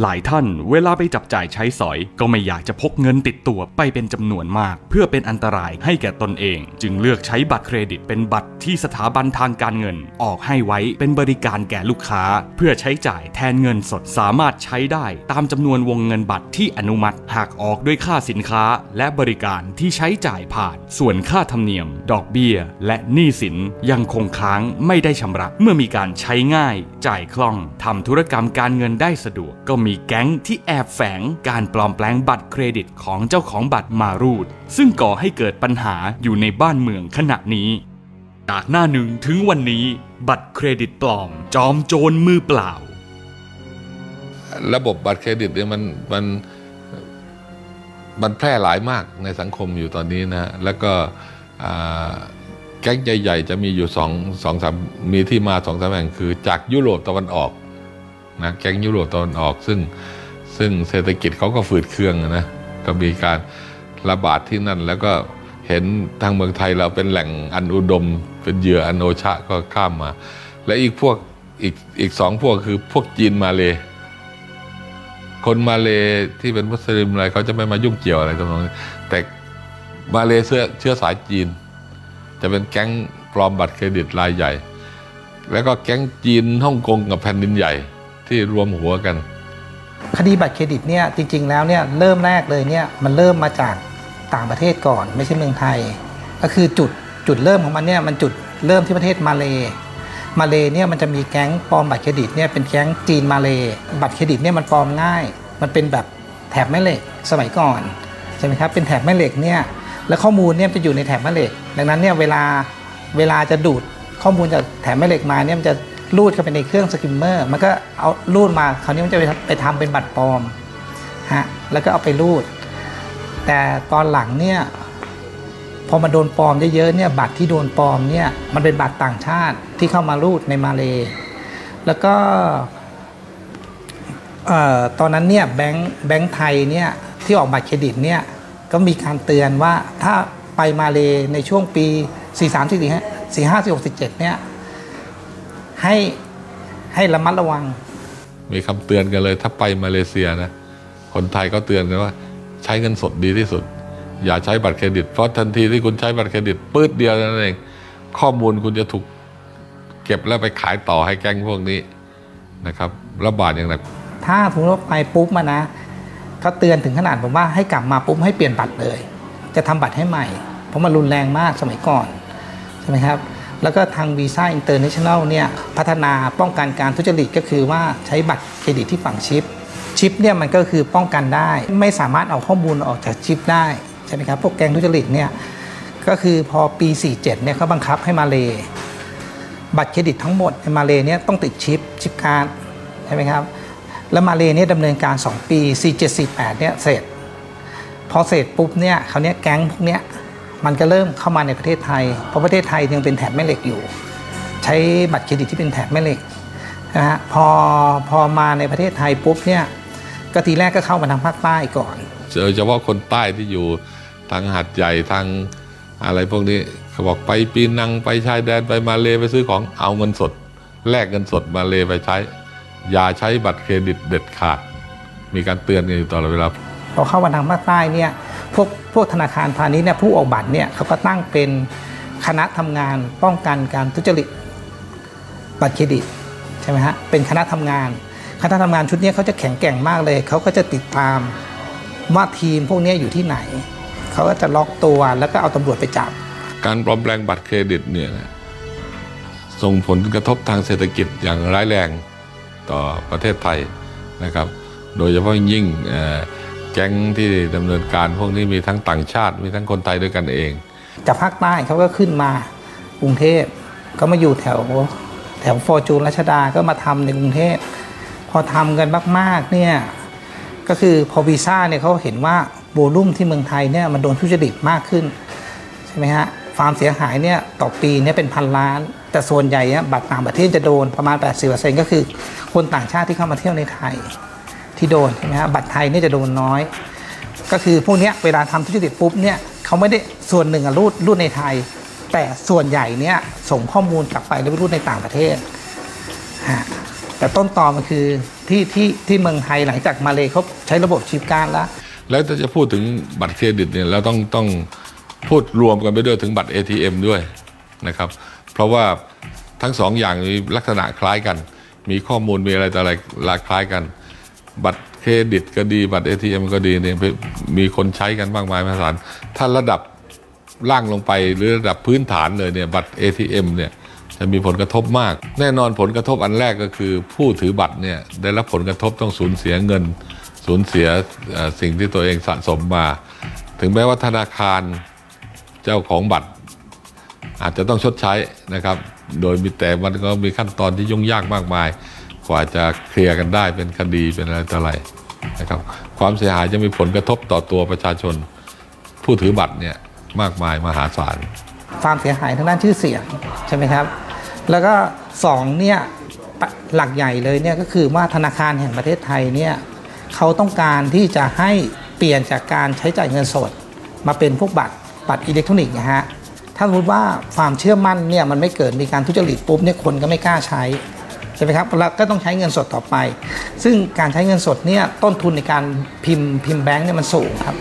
หลายท่านเวลาไปจับจ่ายใช้สอย ก็ไม่อยากจะพกเงินติดตัวไปเป็นจำนวนมาก เพื่อเป็นอันตรายให้แก่ตนเอง จึงเลือกใช้บัตรเครดิตเป็นบัตรที่สถาบันทางการเงิน ออกให้ไว้เป็นบริการแก่ลูกค้า เพื่อใช้จ่ายแทนเงินสดสามารถใช้ได้ตามจำนวนวงเงินบัตรที่อนุมัติหากออกด้วยค่าสินค้า และบริการที่ใช้จ่ายผ่าน ส่วนค่าธรรมเนียม ดอกเบี้ย และหนี้สินยังคงค้างไม่ได้ชำระ เมื่อมีการใช้ง่าย จ่ายคล่องทำธุรกรรมการเงินได้สะดวกก็มีแก๊งที่แอบแฝงการปลอมแปลงบัตรเครดิตของเจ้าของบัตรมารูด ซึ่งก่อให้เกิดปัญหาอยู่ในบ้านเมืองขณะนี้ จากหน้าหนึ่งถึงวันนี้ บัตรเครดิตปลอม จอมโจรมือเปล่า ระบบบัตรเครดิตเนี่ยมันมันมันแพร่หลายมากในสังคมอยู่ตอนนี้นะ แล้วก็แก๊งใหญ่ๆจะมีอยู่สองสองสามมีที่มาสองสามแห่งคือ จากยุโรปตะวันออก นะแก๊งยุโรปตะวันออกซึ่งซึ่งเศรษฐกิจเขาก็ฝืดเคืองนะก็มีการระบาดที่นั่น แล้วก็เห็นทางเมืองไทยเราเป็นแหล่งอันอุดม เป็นเหยื่ออันโอชะก็ข้ามมา และอีกพวกอีกอีกสองพวกคือพวกจีนมาเลยคนมาเลที่เป็นมุสลิมอะไรเขาจะไม่มายุ่งเกี่ยวอะไรตรงนี้แต่มาเลเชื้อเชื้อสายจีน จะเป็นแก๊งปลอมบัตรเครดิตรายใหญ่ แล้วก็แก๊งจีนฮ่องกงกับแผ่นดินใหญ่ ที่รวมหัวกัน คดีบัตรเครดิตเนี่ยจริง ๆ แล้วเนี่ยเริ่มแรกเลยเนี่ยมันเริ่มมาจากต่างประเทศก่อน ไม่ใช่เมืองไทย ก็คือจุดจุดเริ่มของมันเนี่ยมันจุดเริ่มที่ประเทศมาเลมาเลเนี่ยมันจะมีแก๊งปลอมบัตรเครดิตเนี่ยเป็นแก๊งจีนมาเลบัตรเครดิตเนี่ยมันปลอมง่าย มันเป็นแบบแถบแม่เหล็กสมัยก่อนใช่ไหมครับเป็นแถบแม่เหล็กเนี่ยแล้วข้อมูลเนี่ยจะอยู่ในแถบแม่เหล็ก ดังนั้นเนี่ยเวลาเวลาจะดูดข้อมูลจากแถบแม่เหล็กมาเนี่ยมันจะ รูดเข้าไปในเครื่องสกิมเมอร์มันก็เอารูดมาคราวนี้มันจะไปไปทำเป็นบัตรปลอมฮะแล้วก็เอาไปรูด แต่ตอนหลังเนี่ยพอมาโดนปลอมเยอะๆเนี่ยบัตรที่โดนปลอมเนี่ยมันเป็นบัตรต่างชาติที่เข้ามารูดในมาเลแล้วก็ตอนนั้นเนี่ยแบงค์แบงค์ไทยเนี่ยที่ออกบัตรเครดิตเนี่ยก็มีการเตือนว่าถ้าไปมาเลในช่วงปี 4 3 4 4 5 4 6 4 7เนี่ย ให้ให้ระมัดระวัง มีคำเตือนกันเลย ถ้าไปมาเลเซียนะ คนไทยก็เตือนกันว่า ใช้เงินสดดีที่สุด อย่าใช้บัตรเครดิต เพราะทันทีที่คุณใช้บัตรเครดิตปื๊ดเดียวนั่นเอง ข้อมูลคุณจะถูกเก็บแล้วไปขายต่อให้แก๊งพวกนี้นะครับระบาดอย่างหนักถ้าสมมติว่าไปปุ๊บมานะเขาเตือนถึงขนาดผมว่าให้กลับมาปุ๊บให้เปลี่ยนบัตรเลย จะทำบัตรให้ใหม่ เพราะมันรุนแรงมากสมัยก่อนใช่ไหมครับ แล้วก็ทางวีซ่าอินเตอร์เนชั่นแนลเนี่ยพัฒนาป้องกันการทุจริตก็คือว่าใช้บัตรเครดิตที่ฝังชิป ชิปเนี่ยมันก็คือป้องกันได้ ไม่สามารถเอาข้อมูลออกจากชิปได้ใช่ไหมครับพวกแก๊งทุจริตเนี่ยก็คือพอปี 47เนี่ยเขาบังคับให้มาเลบัตรเครดิตทั้งหมดในมาเลเนี่ยต้องติดชิปชิปการ์ดใช่ไหมครับแล้วมาเลเนี่ยดำเนินการ 2 ปี 4748เนี่ยเสร็จ พอเสร็จปุ๊บเนี่ยคราเนี้ยแก๊งพวกเนี้ย มันก็เริ่มเข้ามาในประเทศไทย เพราะประเทศไทยยังเป็นแถบแม่เหล็กอยู่ ใช้บัตรเครดิตที่เป็นแถบแม่เหล็กนะฮะพอพอมาในประเทศไทยปุ๊บเนี่ยก็ทีแรกก็เข้ามาทางภาคใต้ก่อนโดยเฉพาะคนใต้ที่อยู่ทางหัดใหญ่ทางอะไรพวกนี้เขาบอกไปปีนังไปชายแดนไปมาเลไปซื้อของเอาเงินสดแลกเงินสดมาเลไปใช้ อย่าใช้บัตรเครดิตเด็ดขาด มีการเตือนกันอยู่ตลอดเวลาพอเข้ามาทางภาคใต้เนี่ย พวกพวกธนาคารพาณิชย์เนี่ยผู้ออกบัตรเนี่ยเขาก็ตั้งเป็นคณะทำงานป้องกันการทุจริตบัตรเครดิตใช่ไหมฮะเป็นคณะทำงาน คณะทำงานชุดนี้เขาจะแข็งแกร่งมากเลย เขาก็จะติดตามว่าทีมพวกนี้อยู่ที่ไหน เขาก็จะล็อกตัวแล้วก็เอาตำรวจไปจับ การปลอมแปลงบัตรเครดิตเนี่ยส่งผลกระทบทางเศรษฐกิจอย่างร้ายแรงต่อประเทศไทยนะครับ โดยเฉพาะยิ่ง แก๊งที่ดำเนินการพวกนี้มีทั้งต่างชาติมีทั้งคนไทยด้วยกันเอง จากภาคใต้เขาก็ขึ้นมากรุงเทพก็มาอยู่แถวแถวฟอร์จูนรัชดาก็มาทำในกรุงเทพพอทำกันมากๆเนี่ยก็คือพอวีซ่าเนี่ยเขาเห็นว่าโวลุ่มที่เมืองไทยเนี่ยมันโดนทุจริตมากขึ้นใช่ไหมฮะฟาร์มเสียหายเนี่ยต่อปีเนี่ยเป็นพันล้าน แต่ส่วนใหญ่เนี่ยบัตรต่างประเทศจะโดนประมาณ 80%ก็คือคนต่างชาติที่เข้ามาเที่ยวในไทย ที่โดนใช่ไหมฮะบัตรไทยเนี่ยจะโดนน้อย ก็คือพวกนี้เวลาทำทุจริตปุ๊บเนี่ยเขาไม่ได้ส่วนหนึ่งอะรูดรูดในไทย แต่ส่วนใหญ่เนี่ยส่งข้อมูลกลับไปแล้วไปรูดในต่างประเทศฮะแต่ต้นตอมันคือที่ที่ที่เมืองไทยหลังจากมาเลยเขาใช้ระบบชิปการแล้ว แล้วจะพูดถึงบัตรเครดิตเนี่ยเราต้องต้องพูดรวมกันไปด้วยถึงบัตร ATM ด้วยนะครับ เพราะว่าทั้งสองอย่างมีลักษณะคล้ายกัน มีข้อมูลมีอะไรต่ออะไรหลากคล้ายกัน บัตรเครดิตก็ดีบัตร ATM ก็ดีเนี่ยมีคนใช้กันมากมายมหาศาลถ้าระดับล่างลงไปหรือระดับพื้นฐานเลยเนี่ยบัตร ATM เนี่ยจะมีผลกระทบมาก แน่นอนผลกระทบอันแรกก็คือ ผู้ถือบัตรเนี่ยได้รับผลกระทบต้องสูญเสียเงิน สูญเสียสิ่งที่ตัวเองสะสมมา ถึงแม้ว่าธนาคารเจ้าของบัตร อาจจะต้องชดใช้นะครับ โดยมีแต่มันก็มีขั้นตอนที่ยุ่งยากมากมาย ว่าจะเคลียร์กันได้เป็นคดีเป็นอะไรต่ออะไรนะครับ ความเสียหายจะมีผลกระทบต่อตัวประชาชน ผู้ถือบัตรเนี่ยมากมายมหาศาลความเสียหายทางด้านชื่อเสียงใช่ไหมครับ แล้วก็สองเนี่ยหลักใหญ่เลยเนี่ยก็คือว่าธนาคารแห่งประเทศไทยเนี่ยเขาต้องการที่จะให้เปลี่ยนจากการใช้จ่ายเงินสด มาเป็นพวกบัตรบัตรอิเล็กทรอนิกส์นะฮะถ้าสมมติว่าความเชื่อมั่นเนี่ยมันไม่เกิดมีการทุจริตปุ๊บเนี่ยคนก็ไม่กล้าใช้ ใช่ไหมครับแล้วก็ต้องใช้เงินสดต่อไป ซึ่งการใช้เงินสดเนี่ยต้นทุนในการพิมพ์พิมพ์แบงค์เนี่ยมันสูงครับ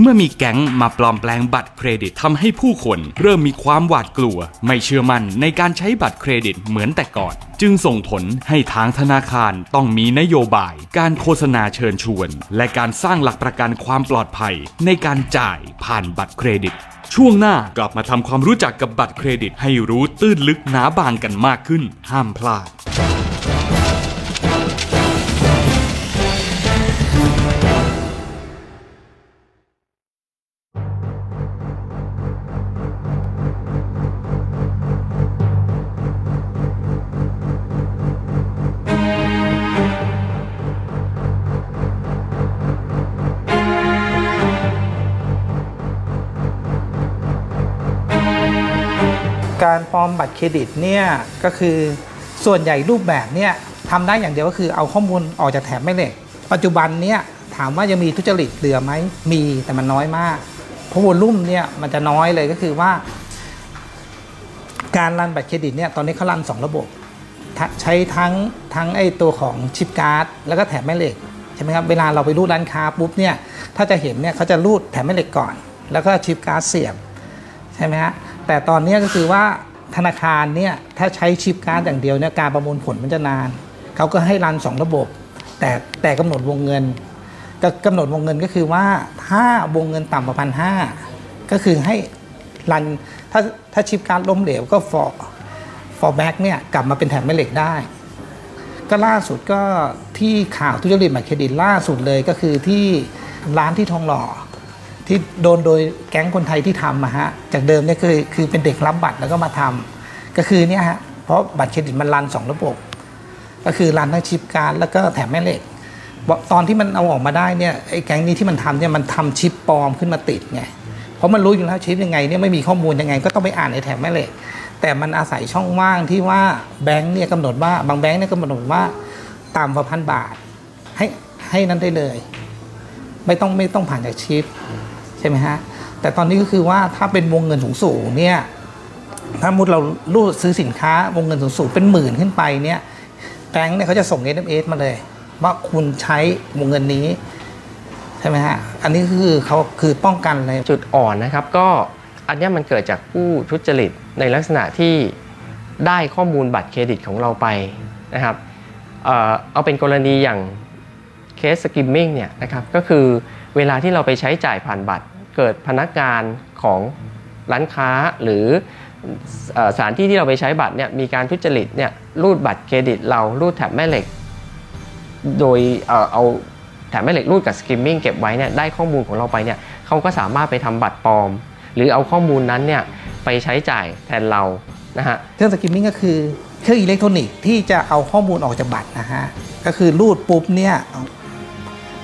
เมื่อมีแก๊งมาปลอมแปลงบัตรเครดิตทำให้ผู้คนเริ่มมีความหวาดกลัว ไม่เชื่อมั่นในการใช้บัตรเครดิตเหมือนแต่ก่อน จึงส่งผลให้ทางธนาคารต้องมีนโยบาย การโฆษณาเชิญชวน และการสร้างหลักประกันความปลอดภัย ในการจ่ายผ่านบัตรเครดิต ช่วงหน้ากลับมาทำความรู้จักกับบัตรเครดิต ให้รู้ตื้นลึกหนาบางกันมากขึ้น ห้ามพลาด การปลอมบัตรเครดิตเนี่ยก็คือส่วนใหญ่รูปแบบเนี่ยทำได้อย่างเดียวก็คือเอาข้อมูลออกจากแถบแม่เหล็ก ปัจจุบันเนี่ยถามว่ายังมีทุจริตเหลือไหมมีแต่มันน้อยมากเพราะวอลุ่มเนี่ยมันจะน้อยเลยก็คือว่า การรันบัตรเครดิตเนี่ยตอนนี้เขารัน 2 ระบบ ใช้ทั้งทั้งไอตัวของชิปการ์ดแล้วก็แถบแม่เหล็กใช่ไหมครับเวลาเราไปรูดร้านค้าปุ๊บเนี่ยถ้าจะเห็นเนี่ยเขาจะรูดแถบแม่เหล็กก่อน แล้วก็ชิปการ์ดเสียบใช่ไหมฮะ แต่ตอนนี้ก็คือว่าธนาคารเนี่ยถ้าใช้ชิปการ์ดอย่างเดียวเนี่ยการประมวลผลมันจะนาน เขาก็ให้รัน 2 ระบบ แต่แต่กำหนดวงเงินก็กำหนดวงเงินก็คือว่าถ้าวงเงินต่ำกว่าพันห้าก็คือให้รันถ้าถ้าชิปการ์ดล้มเหลวก็ฟอร์ฟอร์แบ็กเนี่ยกลับมาเป็นแถบแม่เหล็กได้ ก็ล่าสุดก็ที่ข่าวทุจริตบัตรเครดิตล่าสุดเลยก็คือที่ร้านที่ทองหล่อ ที่โดนโดยแก๊งคนไทยที่ทำอะฮะจากเดิมเนี่ยคือคือเป็นเด็กรับบัตรแล้วก็มาทำก็คือเนี่ยฮะเพราะบัตรเครดิตมันรันสองระบบ ก็คือรันทั้งชิปการ์ดแล้วก็แถมแม่เหล็กตอนที่มันเอาออกมาได้เนี่ยไอ้แก๊งนี้ที่มันทำเนี่ยมันทำชิปปลอมขึ้นมาติดไงเพราะมันรู้อยู่แล้วชิปยังไงเนี่ยไม่มีข้อมูลยังไง ก็ต้องไปอ่านในแถมแม่เหล็ก แต่มันอาศัยช่องว่างที่ว่าแบงค์เนี่ยกำหนดว่าบางแบงค์เนี่ยกำหนดว่าต่ำกว่าพันบาทให้ให้นั้นได้เลย ไม่ต้องไม่ต้องผ่านจากชิป ช่ไหมฮะ แต่ตอนนี้ก็คือว่าถ้าเป็นวงเงินสูงสูงเนี่ยถ้ามุดเราลูดซื้อสินค้าวงเงินสูงสูงเป็นหมื่นขึ้นไปเนี่ยแบงค์เนี่ยเขาจะส่ง SMS มาเลย ว่าคุณใช้วงเงินนี้ใช่ไหมฮะ อันนี้คือเขาคือป้องกันเลยจุดอ่อนนะครับ ก็อันนี้มันเกิดจากผู้ทุจริตในลักษณะที่ได้ข้อมูลบัตรเครดิตของเราไปนะครับเอาเป็นกรณีอย่างเคสสกิมมิ่งเนี่ยนะครับก็คือเวลาที่เราไปใช้จ่ายผ่านบัตร เกิดพนักงานของร้านค้าหรือสถานที่ที่เราไปใช้บัตรเนี่ยมีการทุจริตเนี่ยรูดบัตรเครดิตเรารูดแถบแม่เหล็ก โดยเอาแถบแม่เหล็กรูดกับสกิมมิ่งเก็บไว้เนี่ยได้ข้อมูลของเราไปเนี่ยเขาก็สามารถไปทำบัตรปลอม หรือเอาข้อมูลนั้นเนี่ยไปใช้จ่ายแทนเรานะฮะเครื่องสกิมมิ่งก็คือเครื่องอิเล็กทรอนิกส์ที่จะเอาข้อมูลออกจากบัตรนะฮะก็คือรูดปุ๊บเนี่ย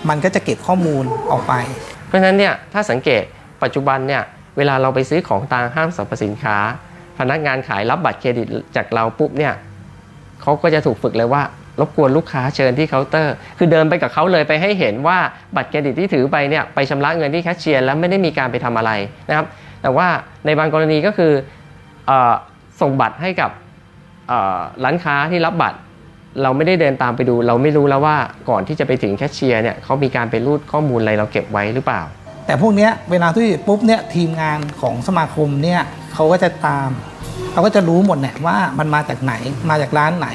มันก็จะเก็บข้อมูลออกไป ราะฉะนั้นเนี่ยถ้าสังเกตปัจจุบันเนี่ยเวลาเราไปซื้อของตามห้างสรรพสินค้า พนักงานขายรับบัตรเครดิตจากเราปุ๊บเนี่ยเขาก็จะถูกฝึกเลยว่ารบกวนลูกค้าเชิญที่เคาน์เตอร์ คือเดินไปกับเขาเลยไปให้เห็นว่าบัตรเครดิตที่ถือไปเนี่ยไปชำระเงินที่แคชเชียร์แล้วไม่ได้มีการไปทำอะไรนะครับ แต่ว่าในบางกรณีก็คืออส่งบัตรให้กับร้านค้าที่รับบัตร เราไม่ได้เดินตามไปดู เราไม่รู้แล้วว่าก่อนที่จะไปถึงแคชเชียร์เนี่ยเขามีการไปรูดข้อมูลอะไรเราเก็บไว้หรือเปล่า แต่พวกเนี้ยเวลาที่ปุ๊บเนี่ยทีมงานของสมาคมเนี่ยเขาก็จะตามเขาก็จะรู้หมดแหละว่ามันมาจากไหนมาจากร้านไหน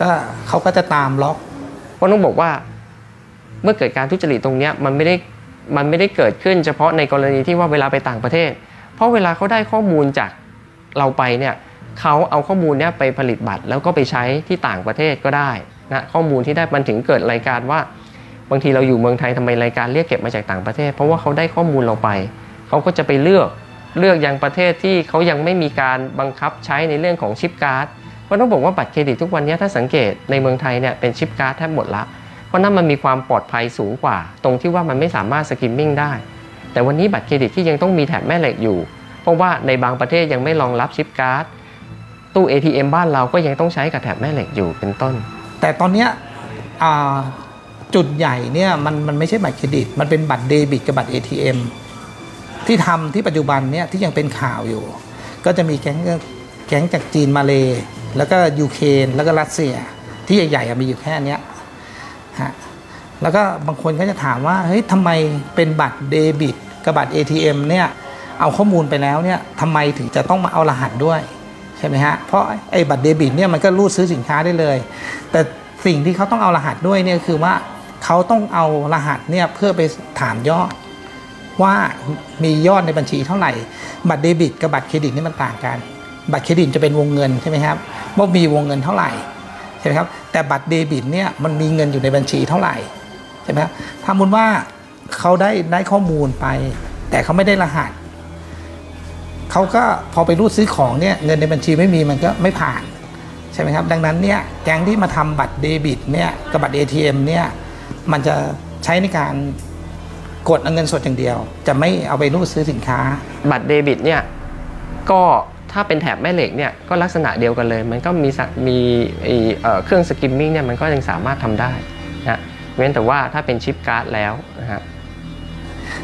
ก็เขาก็จะตามล็อกเพราะต้องบอกว่าเมื่อเกิดการทุจริตตรงเนี้ยมันไม่ได้มันไม่ได้เกิดขึ้นเฉพาะในกรณีที่ว่าเวลาไปต่างประเทศ เพราะเวลาเขาได้ข้อมูลจากเราไปเนี่ย เขาเอาข้อมูลนี้ไปผลิตบัตร แล้วก็ไปใช้ที่ต่างประเทศก็ได้นะข้อมูลที่ได้มันถึงเกิดรายการว่า บางทีเราอยู่เมืองไทยทำไมรายการเรียกเก็บมาจากต่างประเทศ เพราะว่าเขาได้ข้อมูลเราไป เขาก็จะไปเลือกเลือกยังประเทศที่เขายังไม่มีการบังคับใช้ในเรื่องของชิปการ์ดเพราะต้องบอกว่าบัตรเครดิตทุกวันนี้ถ้าสังเกตในเมืองไทยเนี่ยเป็นชิปการ์ดแทบหมดละเพราะนั่นมันมีความปลอดภัยสูงกว่า ตรงที่ว่ามันไม่สามารถสกิมมิ่งได้ แต่วันนี้บัตรเครดิตที่ยังต้องมีแถบแม่เหล็กอยู่ เพราะว่าในบางประเทศยังไม่รองรับชิปการ์ด ตู้ ATM บ้านเราก็ยังต้องใช้กับแถบแม่เหล็กอยู่เป็นต้น แต่ตอนเนี้ยจุดใหญ่เนี่ยมันมันไม่ใช่บัตรเครดิต มันเป็นบัตรเดบิตกับบัตร ATM ที่ทำที่ปัจจุบันเนี่ยที่ยังเป็นข่าวอยู่ ก็จะมีแก๊งแก๊งจากจีนมาเล แล้วก็ยูเครนแล้วก็รัสเซีย ที่ใหญ่ๆมีอยู่แค่นี้ฮะแล้วก็บางคนก็จะถามว่าเฮ้ยทำไมเป็นบัตรเดบิตกับบัตร ATM เนี่ยเอาข้อมูลไปแล้วเนี่ยทำไมถึงจะต้องมาเอารหัสด้วย ใช่ไหมฮะ เพราะไอ้บัตรเดบิตเนี่ยมันก็รูดซื้อสินค้าได้เลย แต่สิ่งที่เขาต้องเอารหัสด้วยเนี่ยคือว่าเขาต้องเอารหัสเนี่ยเพื่อไปถามยอด ว่ามียอดในบัญชีเท่าไหร่ บัตรเดบิตกับบัตรเครดิตนี่มันต่างกัน บัตรเครดิตจะเป็นวงเงินใช่ไหมครับว่ามีวงเงินเท่าไหร่ใช่ไหมครับแต่บัตรเดบิตเนี่ยมันมีเงินอยู่ในบัญชีเท่าไหร่ใช่ไหมครับถ้ามุนว่าเขาได้ได้ข้อมูลไป แต่เขาไม่ได้รหัส เขาก็พอไปรูดซื้อของเนี่ยเงินในบัญชีไม่มีมันก็ไม่ผ่านใช่ไหมครับ ดังนั้นเนี่ยแก๊งที่มาทำบัตรเดบิตเนี่ยกับบัตร ATM เนี่ยมันจะใช้ในการกดเอาเงินสดอย่างเดียว จะไม่เอาไปรูดซื้อสินค้า บัตรเดบิตเนี่ยก็ถ้าเป็นแถบแม่เหล็กเนี่ยก็ลักษณะเดียวกันเลย มันก็มีสะมีไอ้เอ่อเครื่องสกิมมิ่งเนี่ยมันก็ยังสามารถทำได้นะเว้นแต่ว่าถ้าเป็นชิปการ์ดแล้วนะฮะ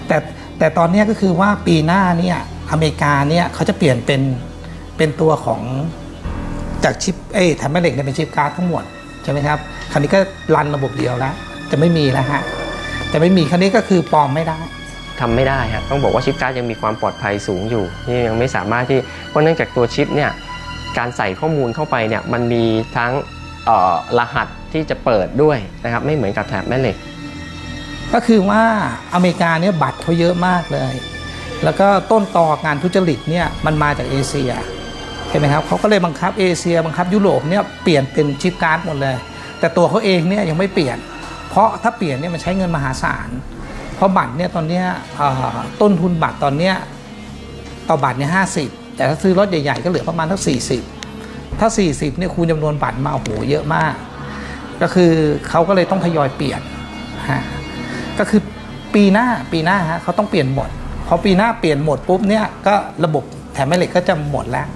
แต่แต่ตอนเนี้ยก็คือว่าปีหน้าเนี่ย อเมริกาเนี่ยเขาจะเปลี่ยนเป็นเป็นตัวของจากชิปเอ้ยแถบแม่เหล็กเนี่ยเป็นชิปการ์ดทั้งหมดใช่ไหมครับคราวนี้ก็รันระบบเดียวแล้วจะไม่มีแล้วฮะจะไม่มีคราวนี้ก็คือปลอมไม่ได้ทำไม่ได้ครับต้องบอกว่าชิปการ์ดยังมีความปลอดภัยสูงอยู่นี่ยังไม่สามารถที่เพราะเนื่องจากตัวชิปเนี่ยการใส่ข้อมูลเข้าไปเนี่ยมันมีทั้งเอ่อรหัสที่จะเปิดด้วยนะครับไม่เหมือนกับแถบแม่เหล็ก ก็คือว่าอเมริกาเนี่ยบัตรเขาเยอะมากเลย แล้วก็ต้นตองานทุจริตเนี่ยมันมาจากเอเชียเห็นไหมครับเขาก็เลยบังคับเอเชียบังคับยุโรปเนี่ยเปลี่ยนเป็นชิปการ์ดหมดเลย แต่ตัวเขาเองเนี่ยยังไม่เปลี่ยน เพราะถ้าเปลี่ยนเนี่ยมันใช้เงินมหาศาล เพราะบัตรเนี่ยตอนเนี้ยต้นทุนบัตรตอนเนี้ยต่อบัตรเนี่ยห้าสิบแต่ถ้าซื้อรถใหญ่ๆก็เหลือประมาณทั้งสี่สิบถ้า 40เนี่ยคูณจำนวนบัตรมาโอ้โหเยอะมาก ก็คือเขาก็เลยต้องทยอยเปลี่ยนฮะก็คือปีหน้าปีหน้าฮะเขาต้องเปลี่ยนหมด พอปีหน้าเปลี่ยนหมดปุ๊บเนี่ยก็ระบบแถมแม่เหล็กก็จะหมดแล้ว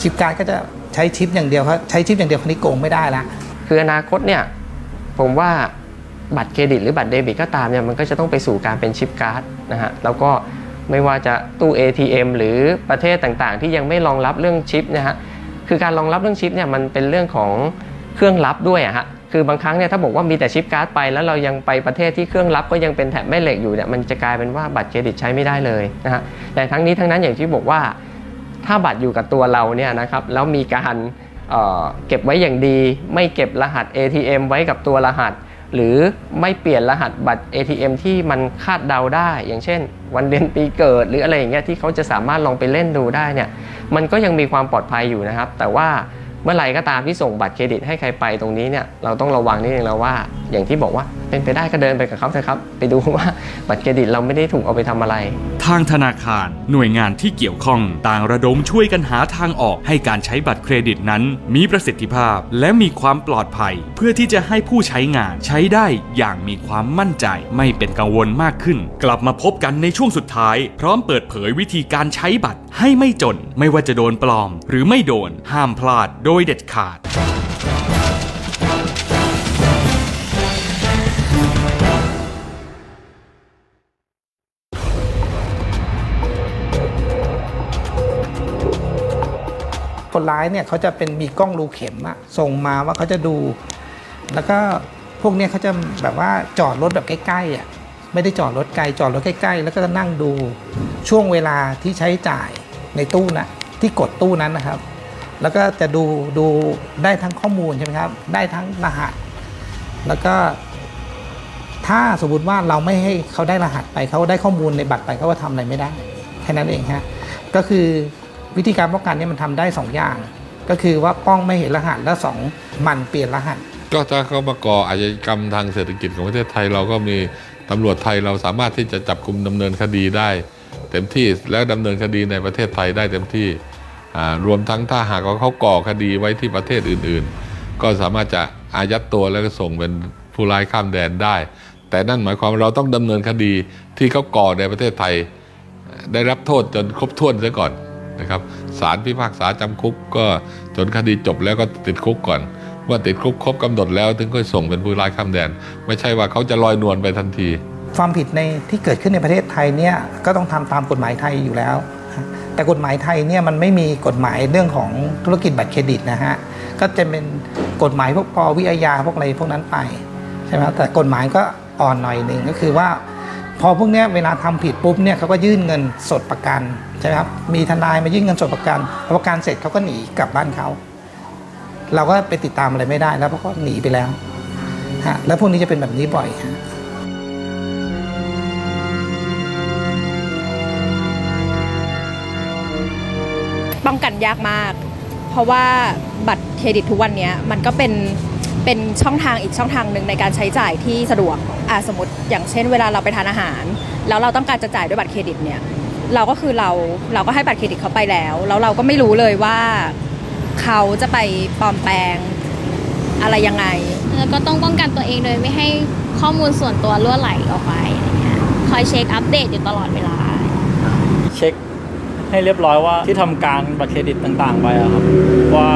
ชิปการ์ดก็จะใช้ชิปอย่างเดียวครับใช้ชิปอย่างเดียวคนนี้โกงไม่ได้ละคืออนาคตเนี่ยผมว่าบัตรเครดิตหรือบัตรเดบิตก็ตามเนี่ยมันก็จะต้องไปสู่การเป็นชิปการ์ดนะฮะแล้วก็ไม่ว่าจะตู้ ATM หรือประเทศต่างๆ ที่ยังไม่รองรับเรื่องชิปนะฮะคือการรองรับเรื่องชิปเนี่ยมันเป็นเรื่องของเครื่องลับด้วยอะฮะ คือบางครั้งเนี่ยถ้าบอกว่ามีแต่ชิปการ์ดไปแล้วเรายังไปประเทศที่เครื่องลับก็ยังเป็นแถบแม่เหล็กอยู่เนี่ยมันจะกลายเป็นว่าบัตรเครดิตใช้ไม่ได้เลยนะฮะแต่ทั้งนี้ทั้งนั้นอย่างที่บอกว่า ถ้าบัตรอยู่กับตัวเราเนี่ยนะครับแล้วมีการเเก็บไว้อย่างดี ไม่เก็บรหัส ATM ไว้กับตัวรหัส หรือไม่เปลี่ยนรหัสบัตร ATM ที่มันคาดเดาได้ อย่างเช่น วันเดือนปีเกิดหรืออะไรอย่างเงี้ยที่เขาจะสามารถลองไปเล่นดูได้เนี่ยมันก็ยังมีความปลอดภัยอยู่นะครับ แต่ว่า เมื่อไหร่ก็ตามที่ส่งบัตรเครดิตให้ใครไปตรงนี้เนี่ยเราต้องระวังนิดนึงแล้วว่า อย่างที่บอกว่าเป็นไปได้ก็เดินไปกับเขาเถอะครับ ไปดูว่าบัตรเครดิตเราไม่ได้ถูกเอาไปทำอะไร ทางธนาคาร หน่วยงานที่เกี่ยวข้องต่างระดมช่วยกันหาทางออกให้การใช้บัตรเครดิตนั้น มีประสิทธิภาพและมีความปลอดภัย เพื่อที่จะให้ผู้ใช้งานใช้ได้อย่างมีความมั่นใจ ไม่เป็นกังวลมากขึ้น กลับมาพบกันในช่วงสุดท้าย พร้อมเปิดเผยวิธีการใช้บัตรให้ไม่จน ไม่ว่าจะโดนปลอม หรือไม่โดนห้ามพลาดโดยเด็ดขาด คนร้ายเนี่ยเขาจะเป็นมีกล้องรูเข็มอะส่งมาว่าเขาจะดู แล้วก็พวกเนี้ยเขาจะแบบว่าจอดรถแบบใกล้ๆอะไม่ได้จอดรถไกลจอดรถใกล้ ๆ แล้วก็นั่งดูช่วงเวลาที่ใช้จ่ายในตู้นะที่กดตู้นั้นนะครับ แล้วก็จะดูดูได้ทั้งข้อมูลใช่ไหมครับ ได้ทั้งรหัส แล้วก็ถ้าสมมติว่าเราไม่ให้เขาได้รหัสไปเขาได้ข้อมูลในบัตรไปเขาก็ทำอะไรไม่ได้แค่นั้นเองฮะก็คือวิธีการป้องกันนี่มันทำได้สองอย่าง ก็คือว่าป้องไม่เห็นรหัสและสองมันเปลี่ยนรหัส ก็ถ้าเขามาก่ออาชญากรรมทางเศรษฐกิจของประเทศไทยเราก็มีตำรวจไทยเราสามารถที่จะจับกลุ่มดำเนินคดีได้ เต็มที่แล้วดำเนินคดีในประเทศไทยได้เต็มที่ รวมทั้งถ้าหากว่าเขาก่อคดีไว้ที่ประเทศอื่น ๆ ก็สามารถจะอายัดตัวแล้วก็ส่งเป็นผู้ร้ายข้ามแดนได้ แต่นั่นหมายความว่าเราต้องดำเนินคดีที่เขาก่อในประเทศไทย ได้รับโทษจนครบถ้วนซะก่อนนะครับศาลพิพากษาจำคุกก็จนคดีจบแล้วก็ติดคุกก่อนเมื่อติดคุกครบกำหนดแล้วถึงค่อยส่งเป็นผู้ร้ายข้ามแดน ไม่ใช่ว่าเขาจะลอยนวลไปทันที ความผิดในที่เกิดขึ้นในประเทศไทยเนี่ยก็ต้องทำตามกฎหมายไทยอยู่แล้ว แต่กฎหมายไทยเนี่ยมันไม่มีกฎหมายเรื่องของธุรกิจบัตรเครดิตนะฮะก็จะเป็นกฎหมายพวกปวิทยาพวกอะไรพวกนั้นไปใช่ไหมแต่กฎหมายก็อ่อนหน่อยหนึ่งก็คือว่า พอพวกเนี้ยเวลาทำผิดปุ๊บเนี่ยเขาก็ยื่นเงินสดประกันใช่ไหมครับมีทนายมายื่นเงินสดประกันพอประกันเสร็จเขาก็หนีกลับบ้านเขาเราก็ไปติดตามอะไรไม่ได้แล้วเพราะเขาหนีไปแล้วฮะแล้วพวกนี้จะเป็นแบบนี้บ่อยฮะ ป้องกันยากมาก เพราะว่าบัตรเครดิตทุกวันนี้มันก็เป็นเป็นช่องทางอีกช่องทางหนึ่งในการใช้จ่ายที่สะดวกอ่าสมมติอย่างเช่น เวลาเราไปทานอาหาร แล้วเราต้องการจะจ่ายด้วยบัตรเครดิตเนี่ยเราก็คือเราเราก็ให้บัตรเครดิตเขาไปแล้วแล้วเราก็ไม่รู้เลยว่าเขาจะไปปลอมแปลงอะไรยังไง แล้วก็ต้องป้องกันตัวเองโดยไม่ให้ข้อมูลส่วนตัวล่วไหลออกไปอะไรเงี้ยคอยเช็คอัปเดตอยู่ตลอดเวลา เช็ค ให้เรียบร้อยว่าที่ทำการบัตรเครดิตต่างๆ ไปอะครับว่า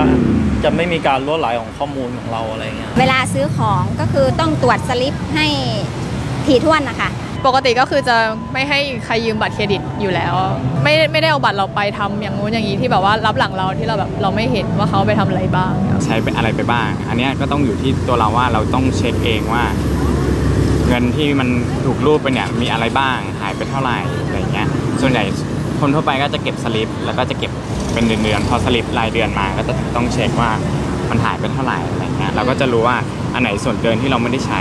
จะไม่มีการล่วไหลของข้อมูลของเราอะไรเงี้ยเวลาซื้อของก็คือต้องตรวจสลิปให้ถี่ถ้วนนะคะปกติก็คือจะไม่ให้ใครยืมบัตรเครดิตอยู่แล้ว ไม่ไม่ได้เอาบัตรเราไปทำอย่างงู้นอย่างนี้ที่แบบว่ารับหลังเราที่เราแบบเราไม่เห็นว่าเขาไปทำอะไรบ้าง ใช้ไปอะไรไปบ้าง อันเนี้ยก็ต้องอยู่ที่ตัวเราว่าเราต้องเช็คเองว่า เงินที่มันถูกรูดไปเนี่ยมีอะไรบ้างหายไปเท่าไหร่อะไรเงี้ยส่วนใหญ่ คนทั่วไปก็จะเก็บสลิป แล้วก็จะเก็บเป็นเดือนๆพอสลิปรายเดือนมาก็จะต้องเช็คว่ามันหายไปเท่าไหร่อะไรเงี้ยเราก็จะรู้ว่าอันไหนส่วนเกินที่เราไม่ได้ใช้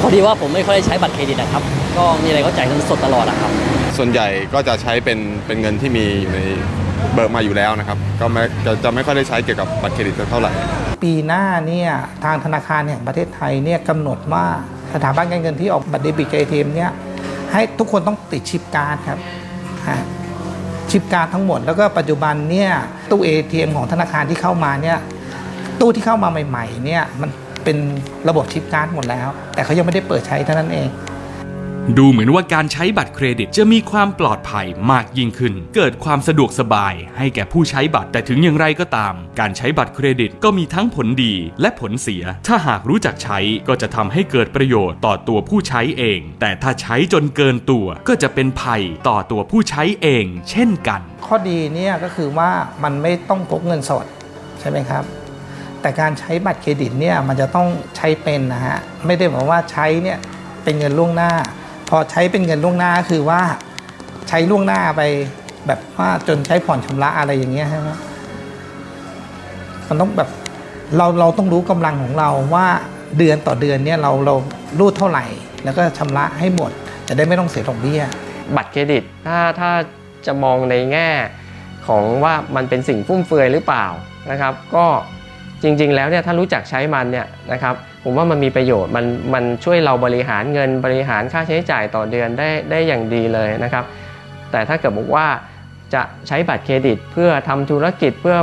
พอดีว่าผมไม่ค่อยได้ใช้บัตรเครดิตนะครับ ก็มีอะไรก็จ่ายเงินสดตลอดนะครับ ส่วนใหญ่ก็จะใช้เป็นเป็นเงินที่มีอยู่ในเบิกมาอยู่แล้วนะครับ ก็ไม่จะจะไม่ค่อยได้ใช้เกี่ยวกับบัตรเครดิตสักเท่าไหร่ ปีหน้าเนี่ยทางธนาคารแห่งประเทศไทยเนี่ยกำหนดว่าสถาบันการเงินที่ออกบัตรเดบิตกับเอทีเอ็มเนี่ยให้ทุกคนต้องติดชิปการ์ดครับฮะ ชิปการ์ดทั้งหมด แล้วก็ปัจจุบันเนี่ยตู้ ATM ของธนาคารที่เข้ามาเนี่ยตู้ที่เข้ามาใหม่ๆเนี่ยมันเป็นระบบชิปการ์ดหมดแล้ว แต่เขายังไม่ได้เปิดใช้เท่านั้นเอง ดูเหมือนว่าการใช้บัตรเครดิตจะมีความปลอดภัยมากยิ่งขึ้น เกิดความสะดวกสบายให้แก่ผู้ใช้บัตรแต่ถึงอย่างไรก็ตาม การใช้บัตรเครดิตก็มีทั้งผลดีและผลเสีย ถ้าหากรู้จักใช้ก็จะทำให้เกิดประโยชน์ต่อตัวผู้ใช้เอง แต่ถ้าใช้จนเกินตัวก็จะเป็นภัยต่อตัวผู้ใช้เอง เช่นกัน ข้อดีเนี่ยก็คือว่ามันไม่ต้องพกเงินสดใช่ไหมครับแต่การใช้บัตรเครดิตเนี่ยมันจะต้องใช้เป็นนะฮะไม่ได้บอกว่าใช้เนี่ยเป็นเงินล่วงหน้า พอใช้เป็นเงินล่วงหน้าก็คือว่าใช้ล่วงหน้าไปแบบว่าจนใช้ผ่อนชำระอะไรอย่างเงี้ยใช่ไหมมันต้องแบบเราเราต้องรู้กำลังของเราว่าเดือนต่อเดือนเนี่ยเราเรารูดเท่าไหร่ แล้วก็ชำระให้หมด จะได้ไม่ต้องเสียดอกเบี้ย บัตรเครดิตถ้าถ้าจะมองในแง่ของว่ามันเป็นสิ่งฟุ่มเฟือยหรือเปล่านะครับ ก็จริง ๆ แล้วเนี่ยถ้ารู้จักใช้มันเนี่ยนะครับ ผมว่ามันมีประโยชน์มันมันช่วยเราบริหารเงินบริหารค่าใช้จ่ายต่อเดือนได้ได้อย่างดีเลยนะครับ แต่ถ้าเกิดบอกว่าจะใช้บัตรเครดิตเพื่อทำธุรกิจเพื่อ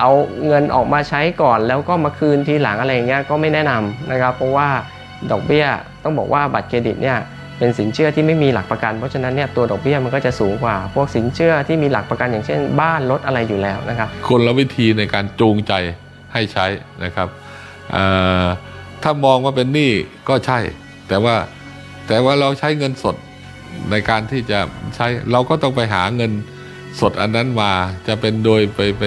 เอาเงินออกมาใช้ก่อนแล้วก็มาคืนทีหลังอะไรเงี้ยก็ไม่แนะนำนะครับ เพราะว่าดอกเบี้ยต้องบอกว่าบัตรเครดิตเนี่ยเป็นสินเชื่อที่ไม่มีหลักประกัน เพราะฉะนั้นเนี่ยตัวดอกเบี้ยมันก็จะสูงกว่า พวกสินเชื่อที่มีหลักประกันอย่างเช่น บ้านรถอะไรอยู่แล้วนะครับ คนละวิธีในการจูงใจให้ใช้นะครับเอ่อ ถ้ามองว่าเป็นหนี้ก็ใช่ แต่ว่าแต่ว่าเราใช้เงินสดในการที่จะใช้เราก็ต้องไปหาเงินสดอันนั้นมาจะเป็นโดยไปไป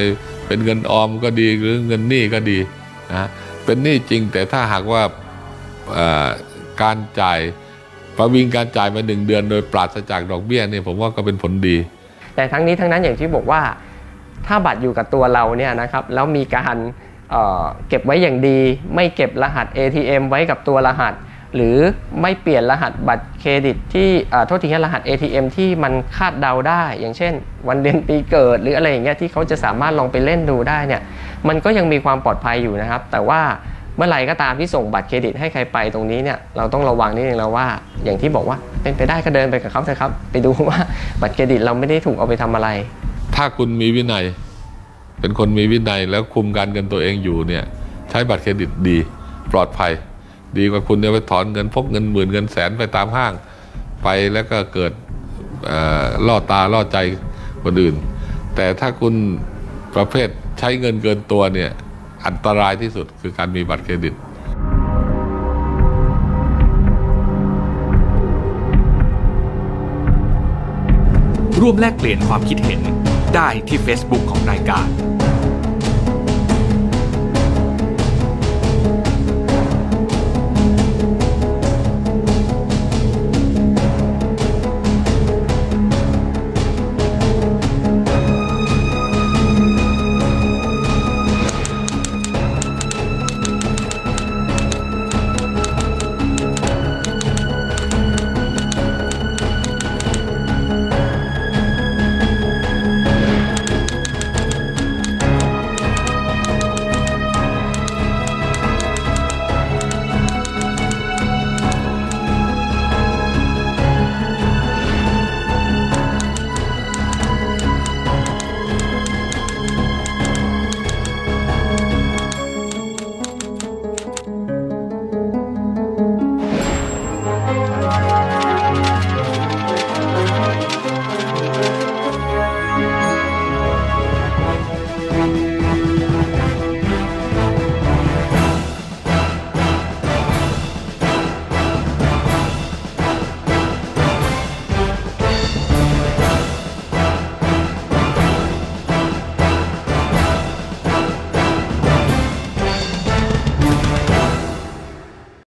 เป็นเงินออมก็ดีหรือเงินหนี้ก็ดีนะเป็นหนี้จริงแต่ถ้าหากว่าการจ่ายประวิงการจ่ายมาหนึ่งเดือน โดยปราศจากดอกเบี้ยเนี่ยผมว่าก็เป็นผลดี แต่ทั้งนี้ทั้งนั้นอย่างที่บอกว่า ถ้าบัตรอยู่กับตัวเราเนี่ยนะครับแล้วมีการ เก็บไว้อย่างดี ไม่เก็บรหัส ATM ไว้กับตัวรหัส หรือไม่เปลี่ยนรหัสบัตรเครดิตที่เอ่อโทษทีครับรหัส ATM ที่มันคาดเดาได้ อย่างเช่น วันเดือนปีเกิด หรืออะไรอย่างเงี้ยที่เขาจะสามารถลองไปเล่นดูได้เนี่ยมันก็ยังมีความปลอดภัยอยู่นะครับ แต่ว่าเมื่อไหร่ก็ตามที่ส่งบัตรเครดิตให้ใครไปตรงนี้เนี่ยเราต้องระวังนิดนึงแล้วว่า อย่างที่บอกว่าเป็นไปได้ก็เดินไปกับเขาเถอะครับ ไปดูว่าบัตรเครดิตเราไม่ได้ถูกเอาไปทำอะไร ถ้าคุณมีวินัย เป็นคนมีวินัยแล้วคุมการเงินตัวเองอยู่เนี่ย ใช้บัตรเครดิตดีปลอดภัย ดีกว่าคุณจะไปถอนเงินพกเงินหมื่นเงินแสนไปตามห้าง ไปแล้วก็เกิดล่อตาล่อใจคนอื่น แต่ถ้าคุณประเภทใช้เงินเกินตัวเนี่ยอันตรายที่สุดคือการมีบัตรเครดิตร่วมแลกเปลี่ยนความคิดเห็น ได้ที่ Facebook ของรายการ